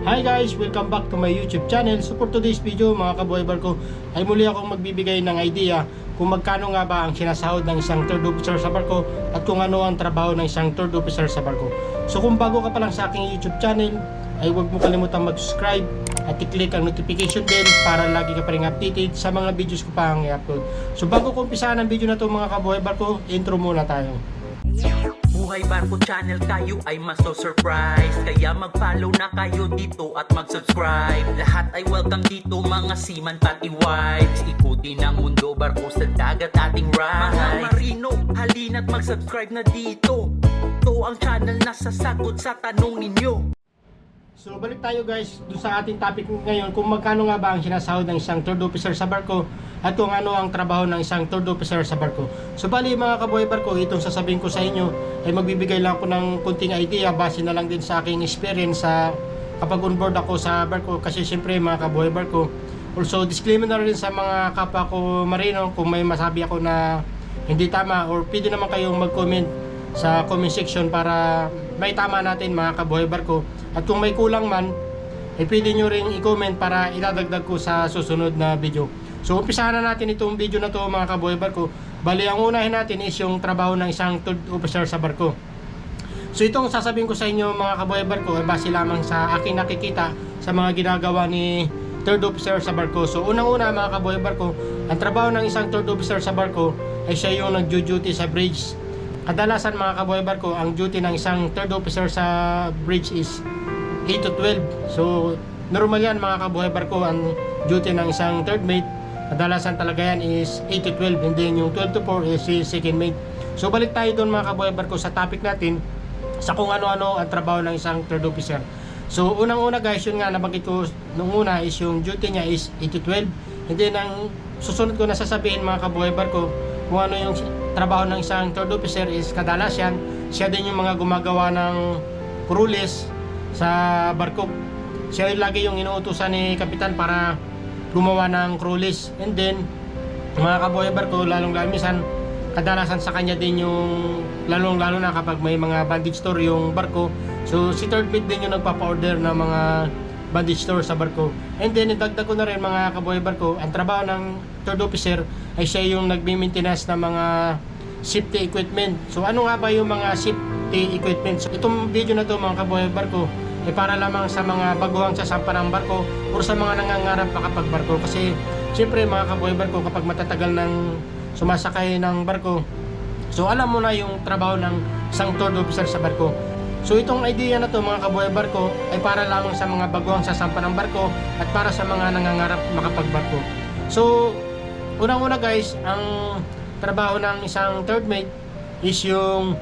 Hi guys! Welcome back to my YouTube channel. So for today's video mga kabuhay barko ay muli akong magbibigay ng idea kung magkano nga ba ang sinasahod ng isang third officer sa barko at kung ano ang trabaho ng isang third officer sa barko. So kung bago ka pa lang sa aking YouTube channel ay huwag mo kalimutan mag-subscribe at i-click ang notification bell para lagi ka pa rin updated sa mga videos ko pa ang i-upload. So bago ko umpisahan ang video na to mga kabuhay barko, intro muna tayo. Buhay Barko Channel kayo ay maso-surprise. Kaya mag-follow na kayo dito at mag-subscribe. Lahat ay welcome dito mga seaman pati wives. Ikutin ang mundo barko sa dagat ating ride Mga marino, halina't mag-subscribe na dito. Ito ang channel na sasagot sa tanong ninyo So balik tayo guys doon sa ating topic ngayon kung magkano nga ba ang sinasahod ng isang third officer sa barko at kung ano ang trabaho ng isang third officer sa barko. So bali mga kabuhay barko, itong sasabihin ko sa inyo ay magbibigay lang ako ng kunting idea base na lang din sa aking experience sa kapag on board ako sa barko kasi syempre mga kabuhay barko. Also disclaimer na rin sa mga kapwa ko marino kung may masabi ako na hindi tama or pwede naman kayong mag-comment sa comment section para may tama natin mga kabuhay barko. At kung may kulang man, eh pwede nyo rin i-comment para idadagdag ko sa susunod na video. So umpisahan na natin itong video na to mga kabuhay barko. Bali ang unahin natin is yung trabaho ng isang third officer sa barko. So itong sasabihin ko sa inyo mga kabuhay barko ay base lamang sa aking nakikita sa mga ginagawa ni third officer sa barko. So unang-una mga kabuhay barko, ang trabaho ng isang third officer sa barko ay siya yung nagjo-duty sa bridge. Kadalasan mga kabuhay barko, ang duty ng isang third officer sa bridge is 8 to 12. So normal yan mga kabuhay barko, ang duty ng isang third mate kadalasan talaga yan is 8 to 12 and then yung 12 to 4 is si second mate. So balik tayo doon mga kabuhay barko sa topic natin sa kung ano-ano ang trabaho ng isang third officer. So unang-una guys, yun nga nabanggit ko nung una is yung duty niya is 8 to 12. And then ang susunod ko na sasabihin mga kabuhay barko kung ano yung trabaho ng isang third officer is kadalasan siya din yung mga gumagawa ng cruises sa barko. Siya yung lagi yung inuutusan ni kapitan para gumawa ng cruises. And then mga kabuhay barko lalong lalo minsan kadalasan sa kanya din yung lalong lalo na kapag may mga bandage store yung barko so si third mate din yung nagpapa-order ng mga bandage store sa barko and then idagdag ko na rin mga kabuhay barko ang trabaho ng third officer ay siya yung nagmi-maintenance ng mga safety equipment. So ano nga ba yung mga safety equipment? So itong video na to mga kabuhay barko ay para lamang sa mga baguhang sasampa ng barko o sa mga nangangarap makapagbarko. Kasi Siyempre mga kabuhay barko kapag matatagal ng sumasakay ng barko So alam mo na yung trabaho ng isang third officer sa barko. So itong idea na to mga kabuhay barko ay para lamang sa mga baguang sasampa ng barko at para sa mga nangangarap makapagbarko. So unang-una guys ang trabaho ng isang third mate is yung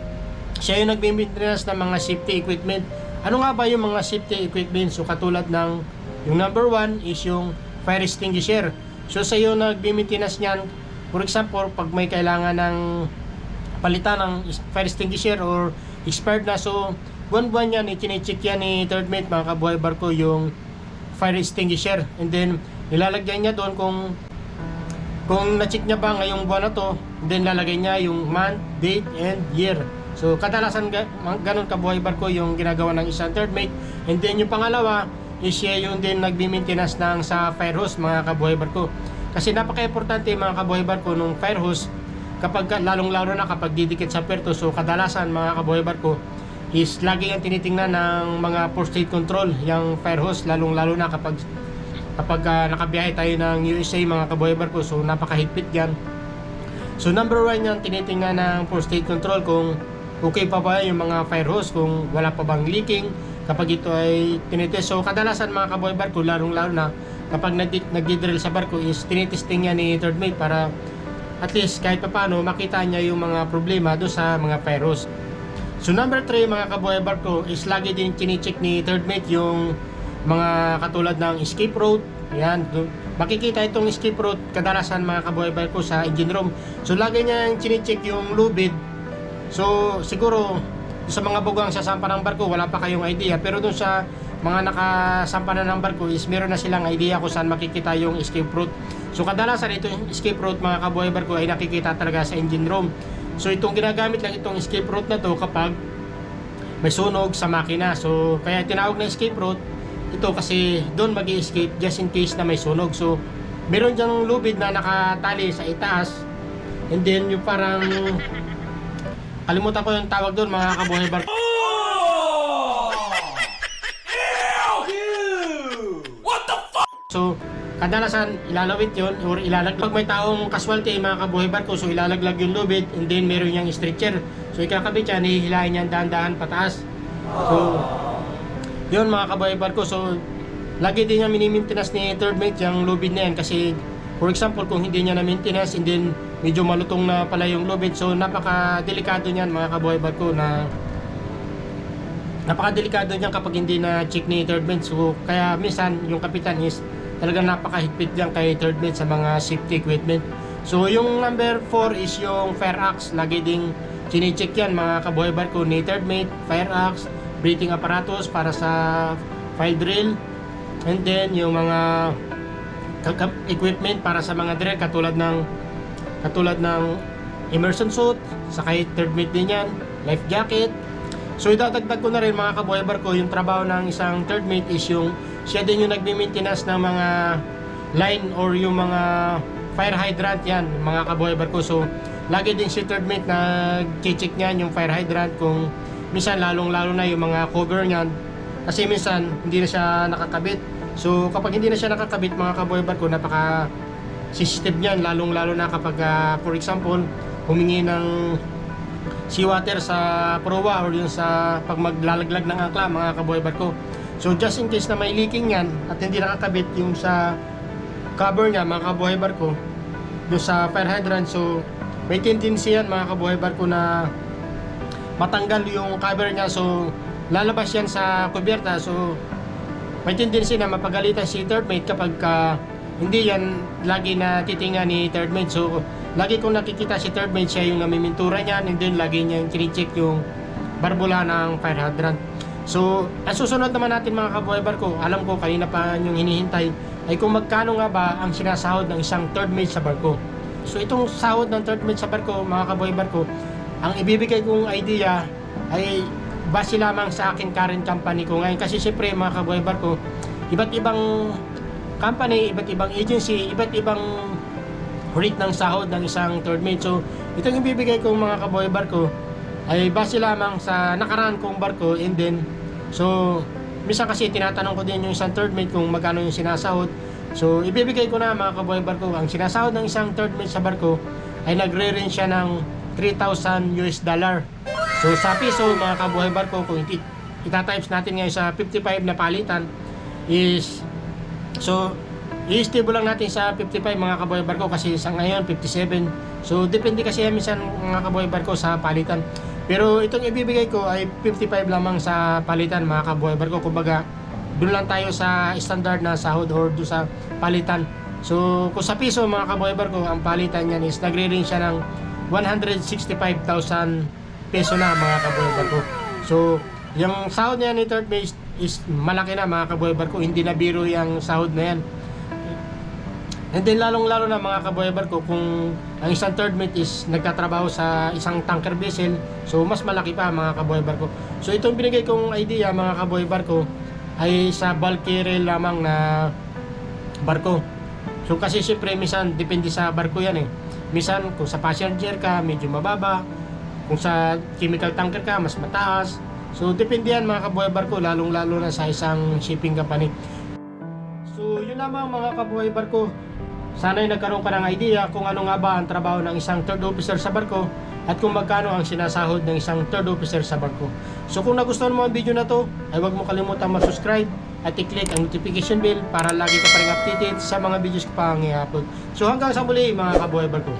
siya yung nagme-maintenance ng mga safety equipment. Ano nga ba yung mga safety equipment? So katulad ng yung number one is yung fire extinguisher. So sa iyo nagbi-maintenance niyan, for example, pag may kailangan ng palitan ng fire extinguisher or expired na, so buwan-buwan yan, i-check yan ni third mate, mga kabuhay barko, yung fire extinguisher. And then, nilalagyan niya doon kung kung na-check niya ba ngayong buwan na to, then lalagay niya yung month, date, and year. So, kadalasan ga, ganun kabuhay barko yung ginagawa ng isang third mate. And then, yung pangalawa, is siya yung din nagbi-maintenance ng sa fire hose mga kabuhay barko. Kasi napaka-importante mga kabuhay barko nung fire hose kapag lalong lalo na kapag didikit sa perto so kadalasan mga kabuhay barko is lagi yung tinitingnan ng mga first aid control yung fire hose lalong lalo na kapag kapag uh, nakabiyahe tayo ng USA mga kabuhay barko so napakahigpit yan so number one yan tinitingnan ng first aid control kung okay pa ba yung mga fire hose kung wala pa bang leaking kapag ito ay tinitest. So kadalasan mga kaboy barko, larong laro na kapag nagdi-drill sa barko is tinitesting niya ni third mate para at least kahit pa paano makita niya yung mga problema do sa mga pyros. So number 3 mga kaboy barko is lagi din chine-check ni third mate yung mga katulad ng escape route. Yan, makikita itong escape route kadalasan mga kaboy barko sa engine room. So lagi niya chine-check yung lubid. So siguro sa mga bugang sasampa ng barko, wala pa kayong idea. Pero doon sa mga nakasampa na ng barko is meron na silang idea kung saan makikita yung escape route. So kadalasan ito yung escape route mga kabuhay barko ay nakikita talaga sa engine room. So itong ginagamit lang itong escape route na to kapag may sunog sa makina. So kaya tinawag na escape route ito kasi doon mag escape just in case na may sunog. So, meron diyang lubid na nakatali sa itaas. And then, yung parang... Kalimutan ko yung tawag doon, mga kabuhay barko. So, kadalasan ilalawit yon or ilalaglag. Pag may taong casualty, mga kabuhay barko, so ilalaglag yung lubid and then meron niyang stretcher. So, ikakabit yan, hihilahin niyan dahan-dahan pataas. So, yun mga kabuhay barko. So, lagi din niya minimintinas ni third mate yung lubid na yan kasi for example, kung hindi niya na-maintenance and then medyo malutong na pala yung lubid. So, napaka-delikado niyan mga kabuhay barko na napaka-delikado niyan kapag hindi na check ni third mate. So, kaya minsan yung kapitan is talagang napakahigpit diyan kay third mate sa mga safety equipment. So, yung number 4 is yung fire axe. Lagi ding chine-check yan mga kabuhay barko ni third mate, fire axe, breathing apparatus para sa file drill, and then yung mga equipment para sa mga drill katulad ng katulad ng immersion suit, sa kay third mate din yan, life jacket, So idadagdag ko na rin mga kabuhay barko, yung trabaho ng isang third mate is yung siya din yung nagme-maintenance ng mga line or yung mga fire hydrant yan, mga kabuhay barko. So lagi din si third mate na check niyan yung fire hydrant kung minsan lalong lalo na yung mga cover niyan kasi minsan hindi na siya nakakabit. So kapag hindi na siya nakakabit mga kabuhay barko, napaka system niyan lalong lalo na kapag ah, for example humingi ng seawater sa prowa or yung sa pag maglalaglag ng angkla mga kaboy barko. So just in case na may leaking yan at hindi nakakabit yung sa cover niya mga kabuhay barko yung sa fire hydrant so may tendency yan mga kabuhay barko na matanggal yung cover niya. So lalabas yan sa kubyerta. So may tendency na mapagalitan si third mate kapag ka, hindi yan lagi na titinga ni third mate. So lagi kong nakikita si third mate siya yung namimintura niyan and then lagi niya yung check yung barbula ng fire hydrant. So ang susunod naman natin mga kabuhay barko alam ko kanina pa yung hinihintay ay kung magkano nga ba ang sinasahod ng isang third mate sa barko. So itong sahod ng third mate sa barko mga kabuhay barko ang ibibigay kong idea ay base lamang sa akin current company ko ngayon kasi syempre mga kabuhay barko iba't ibang company, iba't ibang agency, iba't ibang rate ng sahod ng isang third mate. So, itong ibibigay kong mga kaboy barko ay base lamang sa nakaraan kong barko and then so minsan kasi tinatanong ko din yung isang third mate kung magkano yung sinasahod. So, ibibigay ko na mga kaboy barko ang sinasahod ng isang third mate sa barko ay nagre-range siya ng 3,000 US dollar. So, sa piso mga kabuhay barko kung iti- ita-times natin ngayon sa 55 na palitan is So, i-stable lang natin sa 55 mga kaboy barko kasi sa ngayon 57. So, depende kasi yan minsan mga kaboy barko sa palitan. Pero itong ibibigay ko ay 55 lamang sa palitan mga kaboy barko. Kumbaga, doon lang tayo sa standard na sahod or doon sa palitan. So, kung sa piso mga kaboy barko, ang palitan niyan is nagre-range siya ng 165,000 peso na mga kaboy barko. So, yung sahod niya ni third base is malaki na mga kaboy barko. Hindi na biro yung sahod na yan. And then lalong-lalo na mga kaboy barko kung ang isang third mate is nagtatrabaho sa isang tanker vessel, so mas malaki pa mga kaboy barko. So itong binigay kong idea mga kaboy barko ay sa bulk lamang na barko. So kasi syempre minsan depende sa barko yan eh. Minsan kung sa passenger ka medyo mababa, kung sa chemical tanker ka mas mataas. So depende yan mga kabuhay barko lalong-lalo na sa isang shipping company. So yun lamang mga kabuhay barko. Sana'y nagkaroon ka ng idea kung ano nga ba ang trabaho ng isang third officer sa barko at kung magkano ang sinasahod ng isang third officer sa barko. So kung nagustuhan mo ang video na to, ay huwag mo kalimutan mag-subscribe at i-click ang notification bell para lagi ka pa rin updated sa mga videos ko pa ang i-upload. So hanggang sa muli mga kabuhay barko.